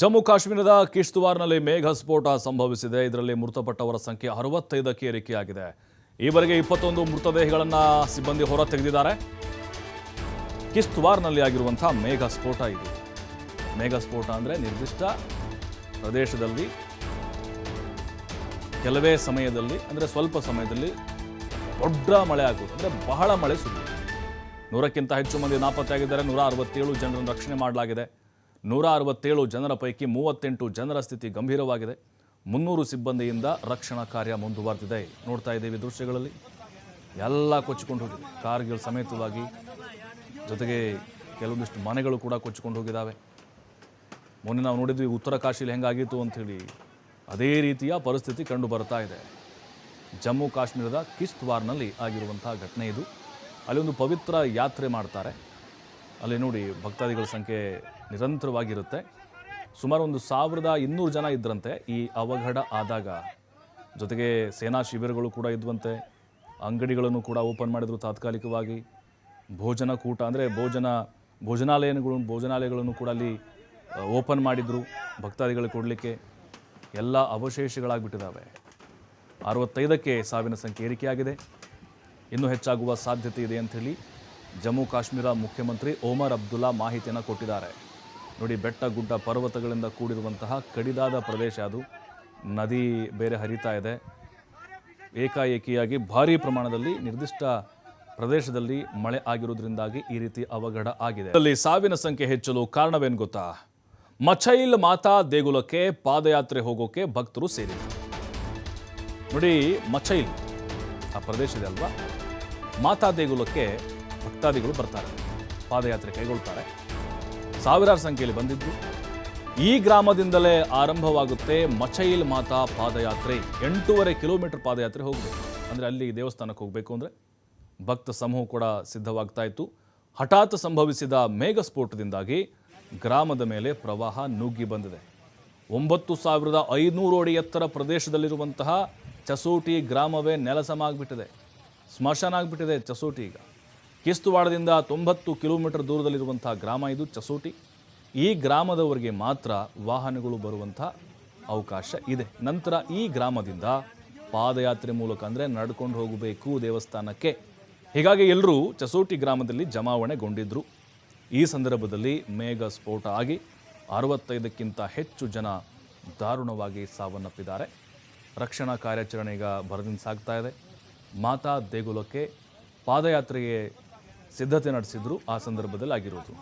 ಜಮ್ಮು ಕಾಶ್ಮೀರದ ಕಿಶ್ತುವಾರ್ನಲ್ಲಿ ಮೇಘ ಸ್ಫೋಟ ಸಂಭವಿಸಿದೆ. ಇದರಲ್ಲಿ ಮೃತಪಟ್ಟವರ ಸಂಖ್ಯೆ ಅರವತ್ತೈದಕ್ಕೆ ಏರಿಕೆಯಾಗಿದೆ. ಈವರೆಗೆ ಇಪ್ಪತ್ತೊಂದು ಮೃತದೇಹಗಳನ್ನು ಸಿಬ್ಬಂದಿ ಹೊರ ತೆಗೆದಿದ್ದಾರೆ ಕಿಶ್ತುವಾರ್ನಲ್ಲಿ ಆಗಿರುವಂತಹ ಮೇಘ ಸ್ಫೋಟ ಇದು. ಮೇಘ ಸ್ಫೋಟ ಅಂದರೆ ನಿರ್ದಿಷ್ಟ ಪ್ರದೇಶದಲ್ಲಿ, ಕೆಲವೇ ಸಮಯದಲ್ಲಿ, ಅಂದರೆ ಸ್ವಲ್ಪ ಸಮಯದಲ್ಲಿ ದೊಡ್ಡ ಮಳೆ ಆಗೋದು, ಅಂದರೆ ಬಹಳ ಮಳೆ ಸುರಿಯುತ್ತೆ ನೂರಕ್ಕಿಂತ ಹೆಚ್ಚು ಮಂದಿ ನಾಪತ್ತೆಯಾಗಿದ್ದಾರೆ. ನೂರ ಅರವತ್ತೇಳು ಜನರನ್ನು ರಕ್ಷಣೆ ಮಾಡಲಾಗಿದೆ. ನೂರ ಅರವತ್ತೇಳು ಜನರ ಪೈಕಿ ಮೂವತ್ತೆಂಟು ಜನರ ಸ್ಥಿತಿ ಗಂಭೀರವಾಗಿದೆ. ಮುನ್ನೂರು ಸಿಬ್ಬಂದಿಯಿಂದ ರಕ್ಷಣಾ ಕಾರ್ಯ ಮುಂದುವರೆದಿದೆ. ನೋಡ್ತಾ ಇದ್ದೀವಿ ದೃಶ್ಯಗಳಲ್ಲಿ. ಎಲ್ಲ ಕೊಚ್ಚಿಕೊಂಡು ಹೋಗಿದೆ. ಕಾರ್ಗಿಲ್ ಸಮೇತವಾಗಿ ಜೊತೆಗೆ ಕೆಲವೊಂದಿಷ್ಟು ಮನೆಗಳು ಕೂಡ ಕೊಚ್ಚಿಕೊಂಡು ಹೋಗಿದ್ದಾವೆ. ಮೊನ್ನೆ ನಾವು ನೋಡಿದ್ವಿ ಉತ್ತರ ಕಾಶಿಲಿ ಹೆಂಗಾಗಿತ್ತು ಅಂಥೇಳಿ ಅದೇ ರೀತಿಯ ಪರಿಸ್ಥಿತಿ ಕಂಡು ಬರ್ತಾ ಇದೆ. ಜಮ್ಮು ಕಾಶ್ಮೀರದ ಕಿಶ್ತ್ವಾರ್ನಲ್ಲಿ ಆಗಿರುವಂಥ ಘಟನೆ ಇದು. ಅಲ್ಲಿ ಒಂದು ಪವಿತ್ರ ಯಾತ್ರೆ ಮಾಡ್ತಾರೆ. ಅಲ್ಲಿ ನೋಡಿ ಭಕ್ತಾದಿಗಳ ಸಂಖ್ಯೆ ನಿರಂತರವಾಗಿರುತ್ತೆ. ಸುಮಾರು ಒಂದು ಸಾವಿರದ ಇನ್ನೂರು ಜನ ಇದ್ರಂತೆ. ಈ ಅವಘಡ ಆದಾಗ ಜೊತೆಗೆ ಸೇನಾ ಶಿಬಿರಗಳು ಕೂಡ ಇದ್ವಂತೆ. ಅಂಗಡಿಗಳನ್ನು ಕೂಡ ಓಪನ್ ಮಾಡಿದ್ರು ತಾತ್ಕಾಲಿಕವಾಗಿ. ಭೋಜನ ಕೂಟ ಅಂದರೆ ಭೋಜನ ಭೋಜನಾಲಯಗಳು ಭೋಜನಾಲಯಗಳನ್ನು ಕೂಡ ಅಲ್ಲಿ ಓಪನ್ ಮಾಡಿದರು ಭಕ್ತಾದಿಗಳಿಗೆ ಕೊಡಲಿಕ್ಕೆ. ಎಲ್ಲ ಅವಶೇಷಗಳಾಗಿಬಿಟ್ಟಿದ್ದಾವೆ ಅರವತ್ತೈದಕ್ಕೆ ಸಾವಿನ ಸಂಖ್ಯೆ ಏರಿಕೆಯಾಗಿದೆ. ಇನ್ನೂ ಹೆಚ್ಚಾಗುವ ಸಾಧ್ಯತೆ ಇದೆ ಅಂಥೇಳಿ ಜಮ್ಮು ಕಾಶ್ಮೀರ ಮುಖ್ಯಮಂತ್ರಿ ಓಮರ್ ಅಬ್ದುಲ್ಲಾ ಮಾಹಿತಿಯನ್ನು ಕೊಟ್ಟಿದ್ದಾರೆ. ನೋಡಿ, ಬೆಟ್ಟ, ಗುಡ್ಡ, ಪರ್ವತಗಳಿಂದ ಕೂಡಿರುವಂತಹ ಕಡಿದಾದ ಪ್ರದೇಶ ಅದು. ನದಿ ಬೇರೆ ಹರಿತಾ ಇದೆ. ಏಕಾಏಕಿಯಾಗಿ ಭಾರೀ ಪ್ರಮಾಣದಲ್ಲಿ ನಿರ್ದಿಷ್ಟ ಪ್ರದೇಶದಲ್ಲಿ ಮಳೆ ಆಗಿರುವುದರಿಂದಾಗಿ ಈ ರೀತಿ ಅವಘಡ ಆಗಿದೆ. ಅಲ್ಲಿ ಸಾವಿನ ಸಂಖ್ಯೆ ಹೆಚ್ಚಲು ಕಾರಣವೇನು ಗೊತ್ತಾ? ಮಚೈಲ್ ಮಾತಾ ದೇಗುಲಕ್ಕೆ ಪಾದಯಾತ್ರೆ ಹೋಗೋಕೆ ಭಕ್ತರು ಸೇರಿದರು ನೋಡಿ, ಮಚೈಲ್ ಆ ಪ್ರದೇಶದಲ್ವಾ ಮಾತಾ ದೇಗುಲಕ್ಕೆ ಭಕ್ತಾದಿಗಳು ಬರ್ತಾರೆ, ಪಾದಯಾತ್ರೆ ಕೈಗೊಳ್ತಾರೆ. ಸಾವಿರಾರು ಸಂಖ್ಯೆಯಲ್ಲಿ ಬಂದಿದ್ದು. ಈ ಗ್ರಾಮದಿಂದಲೇ ಆರಂಭವಾಗುತ್ತೆ ಮಚೈಲ್ ಮಾತಾ ಪಾದಯಾತ್ರೆ. ಎಂಟೂವರೆ ಕಿಲೋಮೀಟರ್ ಪಾದಯಾತ್ರೆ ಹೋಗಬೇಕು ಅಂದರೆ ಅಲ್ಲಿ ದೇವಸ್ಥಾನಕ್ಕೆ ಹೋಗಬೇಕು ಅಂದರೆ ಭಕ್ತ ಸಮೂಹ ಕೂಡ ಸಿದ್ಧವಾಗ್ತಾ ಇತ್ತು. ಹಠಾತ್ ಸಂಭವಿಸಿದ ಮೇಘಸ್ಫೋಟದಿಂದಾಗಿ ಗ್ರಾಮದ ಮೇಲೆ ಪ್ರವಾಹ ನುಗ್ಗಿ ಬಂದಿದೆ. ಒಂಬತ್ತು ಸಾವಿರದ ಐನೂರು ಅಡಿ ಎತ್ತರ ಪ್ರದೇಶದಲ್ಲಿರುವಂತಹ ಚಸೋಟಿ ಗ್ರಾಮವೇ ನೆಲಸಮ ಆಗಿಬಿಟ್ಟಿದೆ ಸ್ಮಶಾನ ಆಗಿಬಿಟ್ಟಿದೆ ಚಸೋಟಿ ಈಗ. ಕಿಸ್ತುವಾಡದಿಂದ ತೊಂಬತ್ತು ಕಿಲೋಮೀಟರ್ ದೂರದಲ್ಲಿರುವಂಥ ಗ್ರಾಮ ಇದು ಚಸೋಟಿ. ಈ ಗ್ರಾಮದವರಿಗೆ ಮಾತ್ರ ವಾಹನಗಳು ಬರುವಂಥ ಅವಕಾಶ ಇದೆ. ನಂತರ ಈ ಗ್ರಾಮದಿಂದ ಪಾದಯಾತ್ರೆ ಮೂಲಕ ಅಂದರೆ ನಡ್ಕೊಂಡು ಹೋಗಬೇಕು ದೇವಸ್ಥಾನಕ್ಕೆ. ಹೀಗಾಗಿ ಎಲ್ಲರೂ ಚಸೋಟಿ ಗ್ರಾಮದಲ್ಲಿ ಜಮಾವಣೆಗೊಂಡಿದ್ದರು ಈ ಸಂದರ್ಭದಲ್ಲಿ ಮೇಘ ಸ್ಫೋಟ ಆಗಿ ಅರವತ್ತೈದಕ್ಕಿಂತ ಹೆಚ್ಚು ಜನ ದಾರುಣವಾಗಿ ಸಾವನ್ನಪ್ಪಿದ್ದಾರೆ. ರಕ್ಷಣಾ ಕಾರ್ಯಾಚರಣೆ ಈಗ ಭರದಿಂದ ಸಾಗ್ತಾ ಇದೆ. ಮಾತಾ ದೇಗುಲಕ್ಕೆ ಪಾದಯಾತ್ರೆಗೆ ಸಿದ್ಧತೆ ನಡೆಸಿದ್ರು ಆ ಸಂದರ್ಭದಲ್ಲಿ ಆಗಿರೋದು.